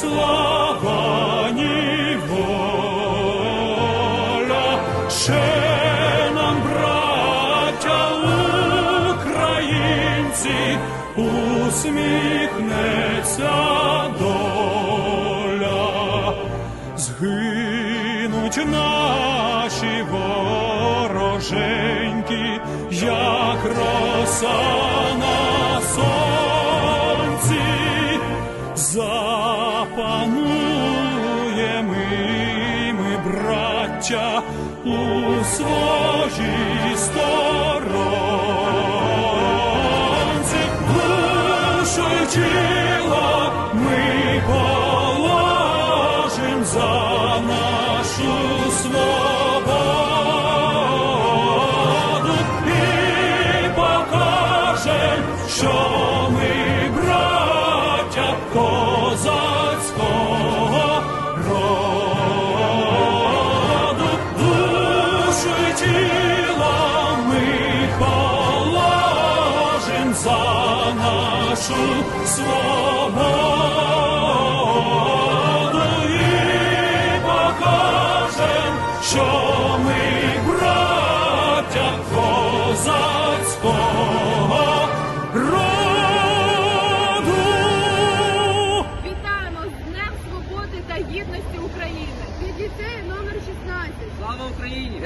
слава, воля, ще нам, браття українці, усміхнеться доля, згинуть наші вороженьки, як роса запануємо ми, браття, у своїй сторонці, душу тіло ми положим за нашу свободу нашу свободу і покажем, що ми браття козацького роду. Вітаємо з Днем Свободи та Гідності України від дітей номер 16. Слава Україні!